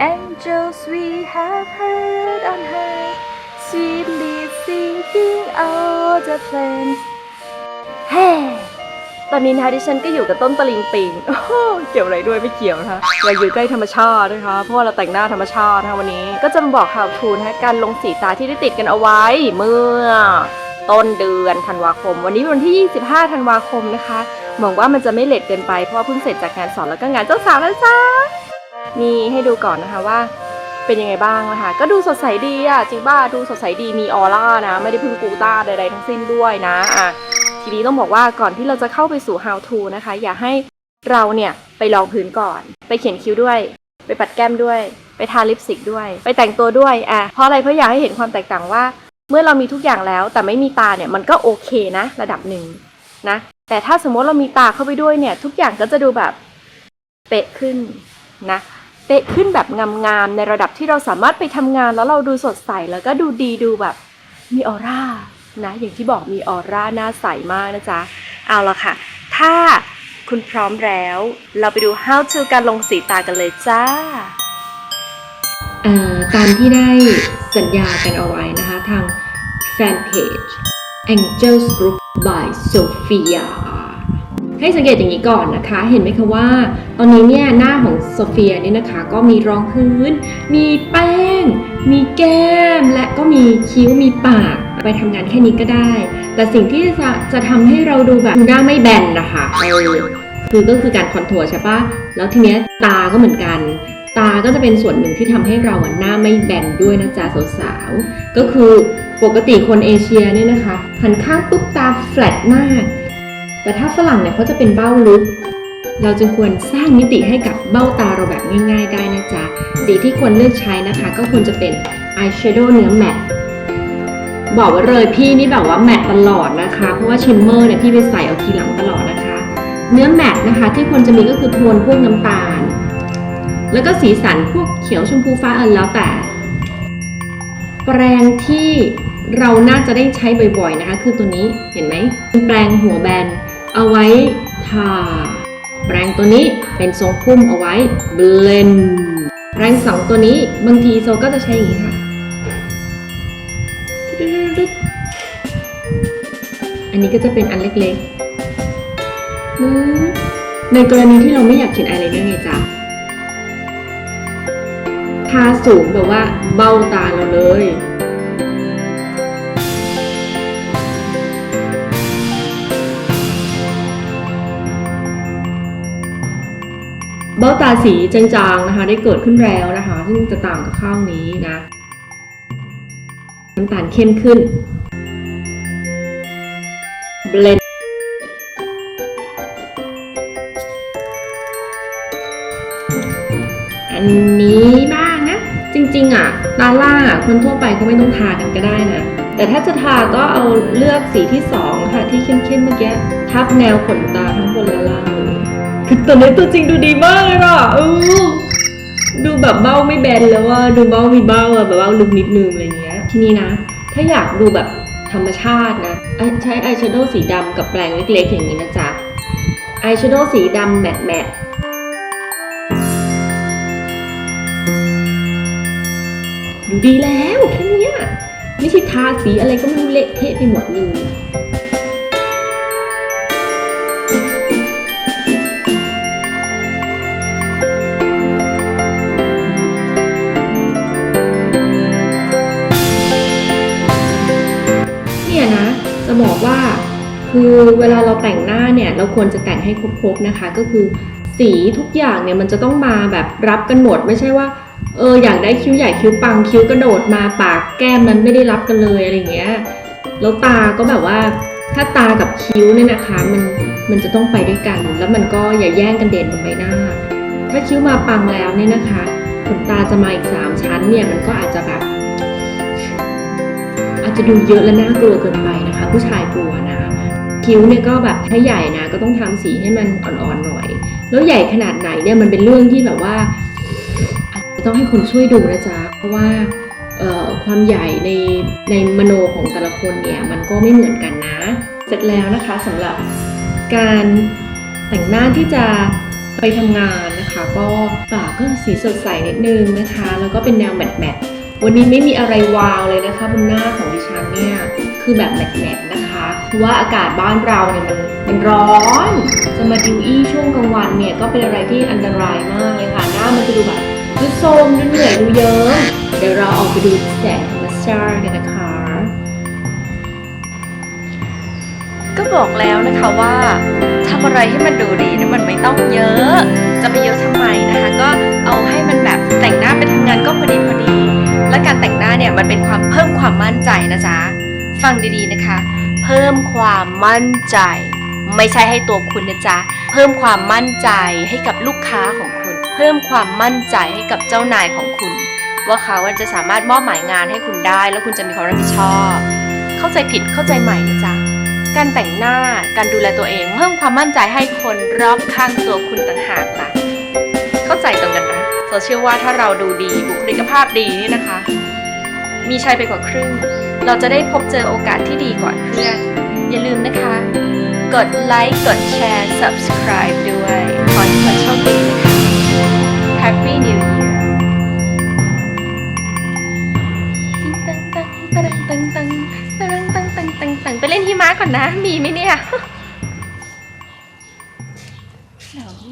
angels we have heard on high sweetly singing all the plains เฮ้ตอนนี้นะคะดิฉันก็อยู่กับต้นตะลิงปิงโอ้โหเกี่ยวอะไรด้วยไม่เกี่ยวนะคะเราอยู่ใกล้ธรรมชาตินะคะ เพราะว่าเราแต่งหน้าธรรมชาตินะคะวันนี้ ก็จะมาบอก how to นะคะการลงสีตาที่ได้ติดกันเอาไว้เมื่อต้นเดือนธันวาคม วันนี้วันที่ 25 ธันวาคมนะคะหวังว่ามันจะไม่เลทเกินไปเพราะว่าเพิ่งเสร็จจากงานสอนแล้วก็งานเจ้าสาวแล้วจ้า นี่ให้ดูก่อนนะคะว่า เป็นยังไงบ้างนะคะ ก็ดูสดใสดีอะจริงบ้าดูสดใสดีมีออร่านะ ไม่ได้พึ่งกูต้าใดๆทั้งสิ้นด้วยนะอะทีนี้ต้องบอกว่าก่อนที่เราจะเข้าไปสู่ how to นะคะ อย่าให้เราเนี่ยไปลองพื้นก่อน ไปเขียนคิ้วด้วย ไปปัดแก้มด้วย ไปทาลิปสติกด้วย ไปแต่งตัวด้วยอะเพราะอะไรเพราะอยากให้เห็นความแตกต่างว่า เมื่อเรามีทุกอย่างแล้วแต่ไม่มีตาเนี่ยมันก็โอเคนะ ระดับหนึ่งนะ แต่ถ้าสมมติเรามีตาเข้าไปด้วยเนี่ย ทุกอย่างก็จะดูแบบเป๊ะขึ้นนะ ป๊ะขึ้นแบบงามๆในระดับที่เราสามารถไปทำงานแล้วเราดูสดใสแล้วก็ดูดีดูแบบมีออร่านะอย่างที่บอกมีออร่าหน้าใสมากนะจ๊ะเอาละค่ะ ถ้าคุณพร้อมแล้ว เราไปดู how to การลงสีตากันเลยจ้าตามที่ได้สัญญากันเอาไว้นะคะ ทางแฟนเพจ Angels Group by Sophia ให้สังเกตอย่างนี้ก่อนนะคะ เห็นไหมคะว่า ตอนนี้เนี่ยหน้าของโซเฟียเนี่ยนะคะ ก็มีรองพื้น มีแป้ง มีแก้ม และก็มีคิ้วมีปาก ไปทำงานแค่นี้ก็ได้ แต่สิ่งที่จะจะทำให้เราดูแบบหน้าไม่แบนนะคะเออคือก็คือการคอนทัวร์ใช่ปะแล้วทีเนี้ยตาก็เหมือนกันตาก็จะเป็นส่วนหนึ่งที่ทำให้เราหน้าไม่แบนด้วยนะจ๊ะสาวๆ ก็คือปกติคนเอเชียเนี่ยนะคะ หันข้างปุ๊บตาแฟลตมาก แต่ถ้าฝรั่งเนี่ยเขาจะเป็นเบ้าลึก เราจึงควรสร้างมิติให้กับเบ้าตาเราแบบง่าย ๆ ได้นะจ๊ะ สีที่ควรเลือกใช้นะคะ ก็ควรจะเป็นอายแชโดว์เนื้อแมตบอกไว้เลยพี่นี่แบบว่าแมตตลอดนะคะ เพราะว่าชิมเมอร์เนี่ยพี่ไปใส่เอาทีหลังตลอดนะคะ เนื้อแมตนะคะ ที่ควรจะมีก็คือโทนพวกน้ำตาล แล้วก็สีสันพวกเขียวชมพูฟ้าเออแล้วแต่ แปรงที่เราน่าจะได้ใช้บ่อยๆนะคะ คือตัวนี้เห็นไหมเป็นแปรงหัวแบน เอาไว้ทา แปรงตัวนี้เป็นทรงพุ่มเอาไว้เบลนแปรงสองตัวนี้บางทีโซก็จะใช้อย่างนี้ค่ะ อันนี้ก็จะเป็นอันเล็กๆ ในกรณีที่เราไม่อยากเขียนอะไรได้ไงจ๊ะทาสูงแบบว่าเบ้าตาเราเลย เบ้าตาสีจางๆนะคะได้เกิดขึ้นแล้วนะคะ ซึ่งจะต่างกับข้างนี้นะน้ำตาลเข้มขึ้นเบลนอันนี้บ้างนะ จริงๆอะตาล่าคนทั่วไปก็ไม่ต้องทากันก็ได้นะแต่ถ้าจะทาก็เอาเลือกสีที่สองค่ะที่เข้มๆเมื่อกี้ทับแนวขนตาทั้งบนและล่าง ตอนนี้ตัวจริงดูดีมากเลยอะเออดูแบบเบ้าไม่แบนแล้วว่าดูเบ้ามีเบ้าอะแบบเบ้าลึกนิดนึงอะไรเงี้ย ทีนี้นะ ถ้าอยากดูแบบธรรมชาตินะ ใช้อายแชโดว์สีดำกับแปรงเล็กๆอย่างนี้นะจ๊ะอายแชโดว์สีดำแมตต์แมตต์ดูดีแล้วแค่นี้ไม่ใช่ทาสีอะไรก็ไม่รู้เละเทะไปหมดเลย คือเวลาเราแต่งหน้าเนี่ยเราควรจะแต่งให้ครบๆนะคะ ก็คือสีทุกอย่างเนี่ยมันจะต้องมาแบบรับกันหมด ไม่ใช่ว่าเอออยากได้คิ้วใหญ่คิ้วปังคิ้วกระโดดมาปากแก้มนั้นไม่ได้รับกันเลยอะไรเงี้ยแล้วตาก็แบบว่าถ้าตากับคิ้วเนี่ยนะคะมันมันจะต้องไปด้วยกัน แล้วมันก็อย่าแย่งกันเด่นบนใบหน้า ถ้าคิ้วมาปังแล้วเนี่ยนะคะขนตาจะมาอีกสามชั้นเนี่ยมันก็อาจจะแบบ อาจจะดูเยอะและน่ากลัวเกินไปนะคะ ผู้ชายกลัวนะ คิ้วเนี่ยก็แบบถ้าใหญ่นะก็ต้องทำสีให้มันอ่อนๆหน่อย แล้วใหญ่ขนาดไหนเนี่ยมันเป็นเรื่องที่แบบว่าจะต้องให้คนช่วยดูนะจ๊ะ เพราะว่าเอ่อความใหญ่ในในมโนของแต่ละคนเนี่ยมันก็ไม่เหมือนกันนะ เสร็จแล้วนะคะสำหรับการแต่งหน้าที่จะไปทำงานนะคะนะคะ ก็ปากก็สีสดใสนิดนึงนะคะ แล้วก็เป็นแนวแมทแมทวันนี้ไม่มีอะไรวาวเลยนะคะบนหน้าของดิฉันเนี่ยคือแบบแมทแมทนะคะ เพราะว่าอากาศบ้านเราเนี่ยมันมันร้อนจะมาดิวอี้ช่วงกลางวันเนี่ยก็เป็นอะไรที่อันตรายมากเลยค่ะหน้ามันจะดูแบบดูโทรมดูเหนื่อยดูเยิ้มเดี๋ยวเราออกไปดูแสงธรรมชาติกันนะคะ ก็บอกแล้วนะคะว่าทำอะไรให้มันดูดีนี่มันไม่ต้องเยอะ จะไปเยอะทำไมนะคะ ก็เอาให้มันแบบแต่งหน้าไปทำงานก็พอดีพอดี และการแต่งหน้าเนี่ยมันเป็นความเพิ่มความมั่นใจนะจ๊ะ ฟังดีๆนะคะ เพิ่มความมั่นใจ ไม่ใช่ให้ตัวคุณนะจ๊ะ เพิ่มความมั่นใจให้กับลูกค้าของคุณ เพิ่มความมั่นใจให้กับเจ้านายของคุณ ว่าเขาจะสามารถมอบหมายงานให้คุณได้ แล้วคุณจะมีความรับผิดชอบ เข้าใจผิดเข้าใจใหม่นะจ๊ะการแต่งหน้าการดูแลตัวเอง เพิ่มความมั่นใจให้คนรอบข้างตัวคุณต่างหากล่ะ เข้าใจตรงกันนะโซเชื่อว่าถ้าเราดูดีบุคลิกภาพดีนี่นะคะ มีชัยไปกว่าครึ่ง เราจะได้พบเจอโอกาสที่ดีก่อนเพื่อน อย่าลืมนะคะ กดไลค์ กดแชร์ subscribe ด้วย ขอให้ทุกคนโชคดีนะคะ Happy New Year ตึงตังตังตังตังตังตังตังตังตังตังไปเล่นหิมะก่อนนะ มีไหมเนี่ย